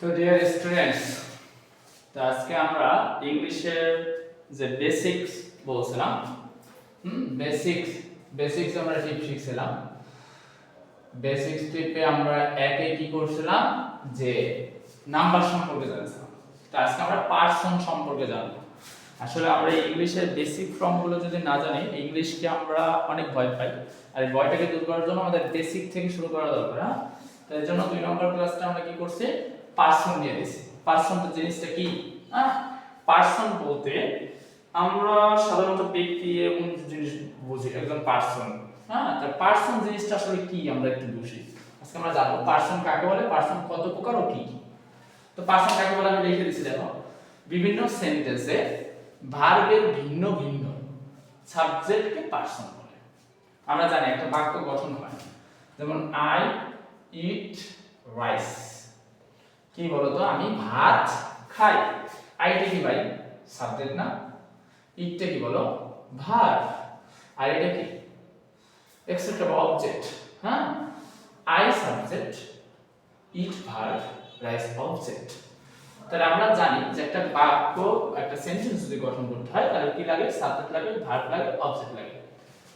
তো dear students তো আজকে আমরা ইংলিশের যে বেসিক্স বলছিলাম, হুম বেসিক্স বেসিক্স আমরা টিপ শিখছিলাম। বেসিক্স টিপে আমরা একে কি করছিলাম? যে নাম্বার সম্পর্কে জানছিলাম। তো আজকে আমরা পার্সন সম্পর্কে জানব। আসলে আমরা ইংলিশের বেসিক ফর্মগুলো যদি না জানি, ইংলিশকে আমরা অনেক ভয় পাই। আর ভয়টাকে দূর করার জন্য আমাদের বেসিক থেকে শুরু করা দরকার হ্যাঁ? তো এর জন্য দুই নম্বর ক্লাসটা আমরা কি করছি? পার্সন নিয়ে দিছি। পার্সন তো জিনিসটা কি? পার্সন বলতে আমরা সাধারণত ব্যক্তি এবং জিনিস বুঝি, একজন পার্সন হ্যাঁ তা পার্সন জিনিসটা আসলে কি আমরা একটু বুঝি। আজকে আমরা জানব পার্সন কাকে বলে পার্সন কত প্রকার ও কি তো পার্সন কাকে বলে আমি লিখে দিছি দেখো। বিভিন্ন সেন্টেন্সে ভার্বের ভিন্ন ভিন্ন সাবজেক্টকে পার্সন বলে। আমরা জানি একটা বাক্য গঠন হয়। যেমন আই ইট রাইস কি বলতো? আমি ভাত খাই। আইটা কি ভাই? সাবজেক্ট না? ইটটা কি বলো? ভার আর এটা কি? এক্সেপ্ট অবজেক্ট হ্যাঁ? I subject eat verb rice object তাহলে আমরা জানি যে একটা বাক্য, একটা সেন্টেন্স যদি গঠন করতে হয়, তাহলে কি লাগে? সাবজেক্ট লাগে ভার্ব লাগে অবজেক্ট লাগে।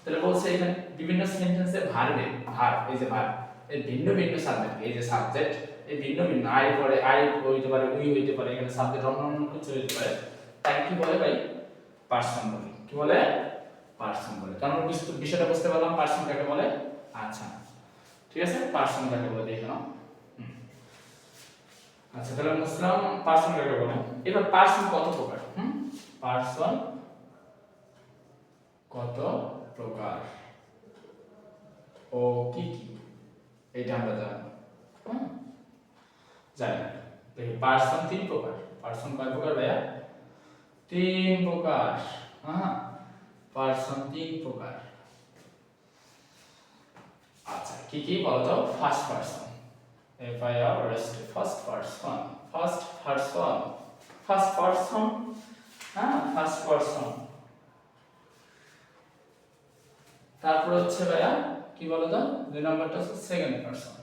তাহলে বলছে এখানে বিভিন্ন সেন্টেন্সে ভার্বে ভার্ব এই যে ভার্ব এর ভিন্ন ভিন্ন সাবজেক্ট এই যে সাবজেক্ট এই ভিন্ন ভিন্ন আই পরে আই হইতে পারে, উই হইতে পারে, এখানে সাবজেক্ট অন্য অন্য কিছু হইতে পারে। তাই কি বলে ভাই? পার্সন বলে কি বলে? পার্সন বলে কারণ বিষয়টা বুঝতে পারলাম পার্সন কাকে বলে? আচ্ছা। ঠিক আছে? পার্সন কাকে বলে? দেখে নাও। আচ্ছা তাহলে মুসলাম পার্সন কাকে বলে। এবার পার্সন কত প্রকার? হুম? পার্সন কত প্রকার? ও কি কি? এটা আমরা জানি হুম জানি দেখি পার্সন তিন প্রকার। পার্সন কয় প্রকার ভাইয়া? তিন প্রকার। হ্যাঁ পার্সন তিন প্রকার। আচ্ছা কি কি বলতো? First person F first person first person first person হ্যাঁ ফার্স্ট পার্সন তারপর হচ্ছে ভাইয়া, কি বলতো? দুই নম্বরটা হচ্ছে second person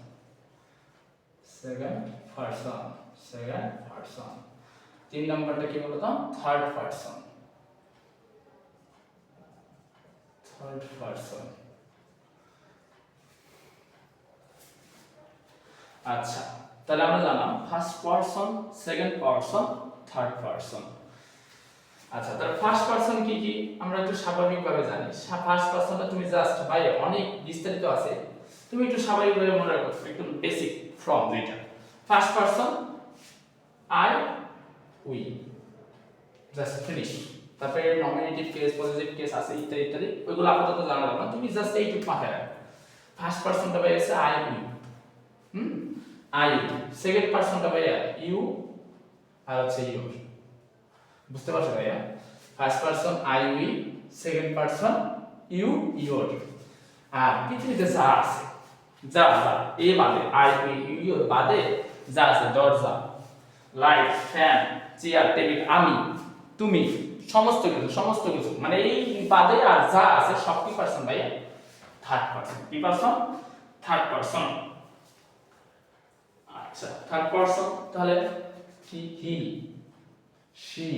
second person second person তিন নম্বরটা কি বলতো? থার্ড পার্সন থার্ড পার্সন আচ্ছা তাহলে আমরা জানলাম first person second person third person আচ্ছা তাহলে ফার্স্ট পার্সন কি কি? আমরা একটু স্বাভাবিকভাবে জানি। ফার্স্ট পার্সনটা তুমি জাস্ট ভাই অনেক বিস্তারিত আছে। তুমি একটু স্বাভাবিকভাবে মনে রাখো, একদম বেসিক ফ্রম দুইটা। First person I we just finish তারপরে নমিনেটিভ কেস পজিটিভ কেস আছে, ইত্যাদি ইত্যাদি। ওইগুলো আপাতত জানা না। তুমি জাস্ট এইটুকু মাথায় রাখো। ফার্স্ট পার্সনটা ভাই আছে I we hmm? I second পার্সনটা ভাইয়া ইউ আর হচ্ছে ইউ বুঝতে পারছ ভাইয়া? First person I we second person you your আর পৃথিবীতে যা আছে যা এ বাদে, আই উই ইউ বাদে যা আছে দরজা লাইট, ফ্যান, চেয়ার, টেবিল, আমি, তুমি, সমস্ত কিছু সমস্ত কিছু। মানে এই বাদে আর যা আছে, সব কি পার্সন ভাইয়া? থার্ড পার্সন কি পার্সন থার্ড পার্সন আচ্ছা থার্ড পার্সন তাহলে কি হি শি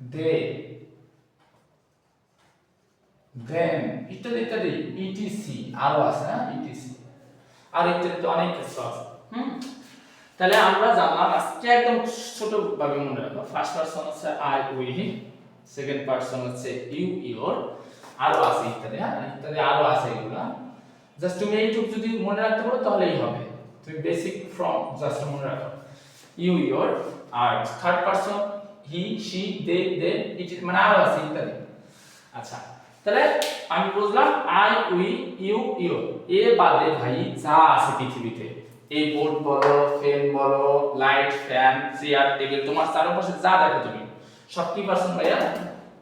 দে দেন ইত্যাদি ইত্যাদি ইটিসি আরও আছে হ্যাঁ? ইটিসি আর ইত্যাদি তো অনেক কিছু আছে। তাহলে আমরা জানলাম, আজকে একদম ছোট ভাবে মনে রাখো। ফার্স্ট পারসন হচ্ছে আই উই সেকেন্ড পারসন হচ্ছে ইউ ইওর আরও আছে ইত্যাদি হ্যাঁ? ইত্যাদি আরও আছে এগুলা। জাস্ট তুমি এইটুকু যদি মনে রাখতে পারো, তাহলেই হবে। তুমি বেসিক ফ্রম জাস্ট মনে রাখো। You your R third person he she they they it মানে আরও আছে ইত্যাদি। আচ্ছা তাহলে আমি বুঝলাম আই উই ইউ ইউ এ বাদে ভাই যা আছে পৃথিবীতে। এই বোর্ড বলো, ফ্যান বলো, লাইট, ফ্যান, চেয়ার, টেবিল, তোমার চারপাশে যা দেখো তুমি, সব কি পার্সন ভাইয়া?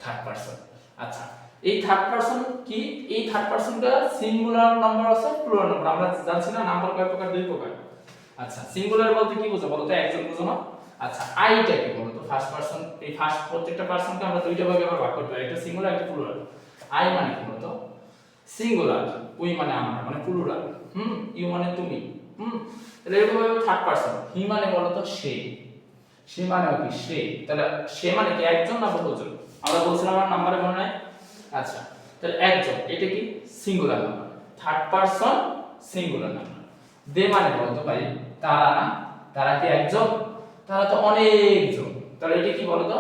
থার্ড পার্সন আচ্ছা এই থার্ড পার্সন কি? এই থার্ড পার্সনটা সিঙ্গুলার নাম্বার আছে প্লুরাল নাম্বার আমরা জানছি না নাম্বার কয় প্রকার, দুই প্রকার। আচ্ছা সিঙ্গুলার বলতে কি বোঝো? বলো তো, একজন বোঝো না? আচ্ছা আইটা কি বলো তো? ফার্স্ট পার্সন এই ফার্স্ট প্রত্যেকটা পার্সনকে আমরা দুইটা ভাগে আবার ভাগ করতে পারি, একটা সিঙ্গুলার একটা প্লুরাল আই মানে কি বলো তো সিঙ্গুলার উই মানে আমরা মানে প্লুরাল হুম ইউ মানে তুমি। হুম, তাহলে এরকম ভাবে থার্ড পারসন হি মানে বলতো সে। সে মানে কি? সে। তাহলে সে মানে কি, একজন না বহুজন? আমরা বলছিলাম আমার নাম্বারে মনে নাই আচ্ছা তাহলে একজন, এটা কি? Singular number third person singular number they মানে বলতো ভাই, তারা না, তারা কি একজন? তারা তো অনেকজন। তাহলে এটা কি বলতো?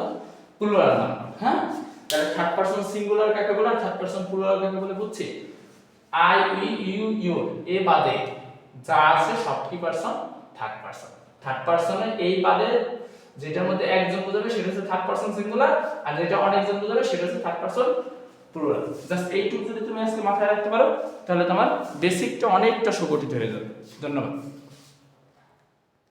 প্লুরাল নাম্বার হ্যাঁ? তাহলে থার্ড পারসন সিঙ্গুলার কাকে বলে আর থার্ড পারসন প্লুরাল কাকে বলে? বুঝছি? আই উই ইউ ইউর এ বাদে যা আছে সব কি পারসন থার্ড পারসন থার্ড পারসনের এই বাদে যেটার মধ্যে একজন বোঝাবে, সেটা হচ্ছে থার্ড পারসন সিঙ্গুলার আর যেটা অনেকজন বোঝাবে, সেটা হচ্ছে থার্ড পারসন প্লুরাল জাস্ট এইটুকু যদি তুমি আজকে মাথায় রাখতে পারো, তাহলে তোমার বেসিকটা অনেকটা সুগঠিত হয়ে যাবে। ধন্যবাদ।